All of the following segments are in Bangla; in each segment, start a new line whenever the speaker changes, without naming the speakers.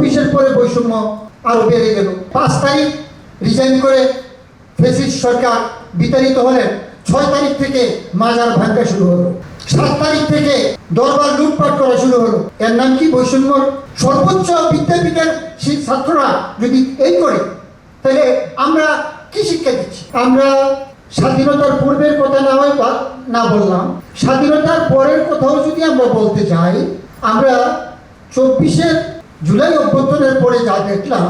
চব্বিশের পরে বৈষম্য আরও বেড়ে গেল। পাঁচ তারিখ রিজাইন করে ফেসিস সরকার বিতাড়িত হলেন ছয় তারিখ থেকে মাজার ভাঙ্গা শুরু হলো। সাত তারিখ থেকে দরবার লুটপাট করা শুরু হলো। এর নাম কি? বৈষম্য সর্বোচ্চ বিদ্যাপীঠের ছাত্ররা যদি এই করে, তাহলে আমরা কি শিক্ষা দিচ্ছি? আমরা স্বাধীনতার পূর্বের কথা না হয় না বললাম। স্বাধীনতার পরের কথাও যদি আমরা বলতে চাই আমরা চব্বিশের জুলাই অভ্যর্থনের পরে যা দেখলাম,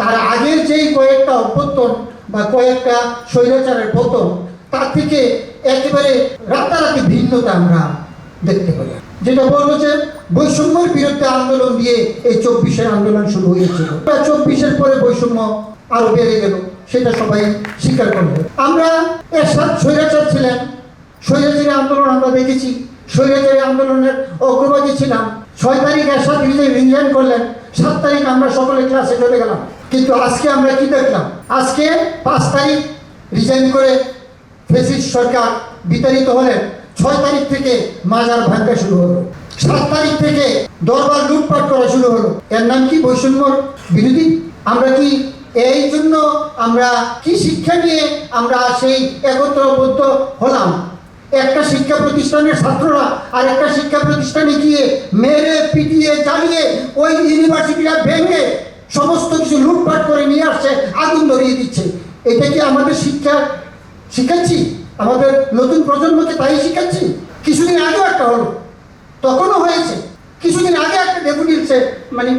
তার আগের যেই কয়েকটা অভ্যর্থন বা কয়েকটা স্বৈরাচারের পতন, তার থেকে একেবারে রাতারাতি ভিন্নতা আমরা দেখতে পাই। যেটা বলব যে, বৈষম্যের বিরুদ্ধে আন্দোলন দিয়ে এই চব্বিশের আন্দোলন শুরু হয়েছিল। চব্বিশের পরে বৈষম্য আরও বেড়ে গেল, সেটা সবাই স্বীকার করবে আমরা এর সাথে স্বৈরাচার ছিলেন, স্বৈরাচারী আন্দোলন আমরা দেখেছি। স্বৈরাচারী আন্দোলনের অগ্রভাগে ছিলাম ছয় তারিখ এরশাদ রিজাইন করলেন। সাত তারিখ আমরা সকলে ক্লাসে চলে গেলাম। কিন্তু আজকে আমরা কি দেখলাম? আজকে পাঁচ তারিখ রিজাইন করে ফেসিস সরকার বিতাড়িত হলেন। ছয় তারিখ থেকে মাজার ভাঙ্গা শুরু হলো। সাত তারিখ থেকে দরবার লুটপাট করা শুরু হলো। এর নাম কি? বৈষম্য বিরোধী? আমরা কি এই জন্য আমরা কি শিক্ষা নিয়ে আমরা সেই একত্রবদ্ধ হলাম? একটা শিক্ষা প্রতিষ্ঠানের ছাত্ররা আর একটা শিক্ষা প্রতিষ্ঠানে গিয়ে মেরে, পিটিয়ে, জ্বালিয়ে ওই ইউনিভার্সিটিটা ভেঙে সমস্ত কিছু লুটপাট করে নিয়ে আসছে, আগুন ধরিয়ে দিচ্ছে। এটা কি আমাদের শিক্ষা শিখাচ্ছি? আমাদের নতুন প্রজন্মকে তাই শিখাচ্ছি? কিছুদিন আগেও একটা হলো, তখনও হয়েছে। কিছুদিন আগে একটা ডেপুটিলসে মানে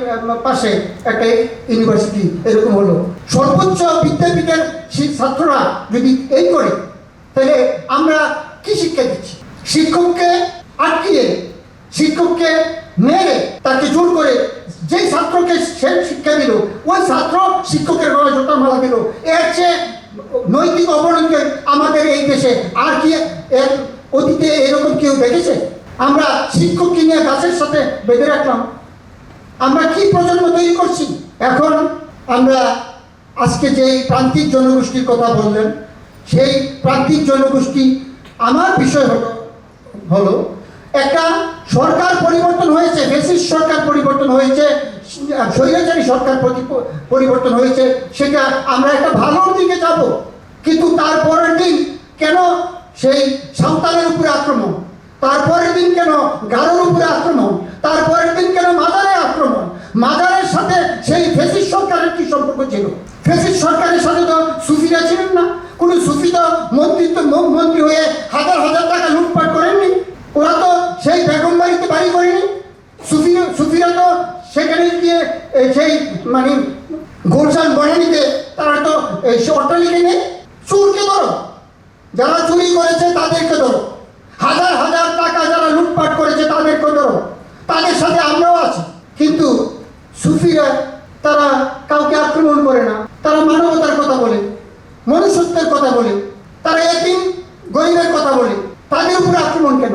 পাশে একটা ইউনিভার্সিটি, এরকম হলো। সর্বোচ্চ বিদ্যাপীঠের ছাত্ররা যদি এই করে তাহলে আমরা কি শিক্ষা দিচ্ছি শিক্ষককে আটকিয়ে শিক্ষককে মেরে তাকে জোর করে যেই ছাত্রকে সে শিক্ষা দিল, ওই ছাত্র শিক্ষকের গলায় জোটা মালা দিল। এর চেয়ে নৈতিক অবনতি আমাদের এই দেশে। আর কি এর অতীতে এরকম কেউ দেখেছে? আমরা শিক্ষককে নিয়ে গাছের সাথে বেঁধে রাখলাম। আমরা কি প্রজন্ম তৈরি করছি? এখন আমরা আজকে যে প্রান্তিক জনগোষ্ঠীর কথা বললেন, সেই প্রান্তিক জনগোষ্ঠী আমার বিষয় হলো হলো, একটা সরকার পরিবর্তন হয়েছে ফেসিস সরকার পরিবর্তন হয়েছে স্বৈরাচারী সরকার পরিবর্তন হয়েছে। সেটা আমরা একটা ভালোর দিকে যাব। কিন্তু তারপরের দিন কেন সেই সাঁওতালের উপরে আক্রমণ? তারপরের দিন কেন গারোর উপরে আক্রমণ? তারপরের দিন কেন মাজারে আক্রমণ? মাদারের সাথে সেই ফেসিস সরকারের কি সম্পর্ক ছিল? ফেসিস সরকারের সাথে তো সুফিরা ছিলেন না। কোনো সুফি তো মন্ত্রী তো ম- মন্ত্রী হয়ে হাজার হাজার টাকা লুটপাট করেননি। ওরা তো সেই বেগম বাড়িতে বাড়ি করেনি। সুফি, সুফিরা তো সেখানে সেই মানে গোলশান বনানিতে তারা তো এই অট্টালিকা নেই চুরকে ধরো। যারা চুরি করেছে তাদেরকে ধরো। হাজার হাজার টাকা যারা লুটপাট করেছে তাদেরকে ধরো। তাদের সাথে আমরাও আছি। কিন্তু সুফিরা, তারা কাউকে আক্রমণ করে না। তারা মানবতার কথা বলে, মনুষ্যত্বের কথা বলে। তারা একদিন গরিবের কথা বলে। তাদের উপরে আক্রমণ কেন?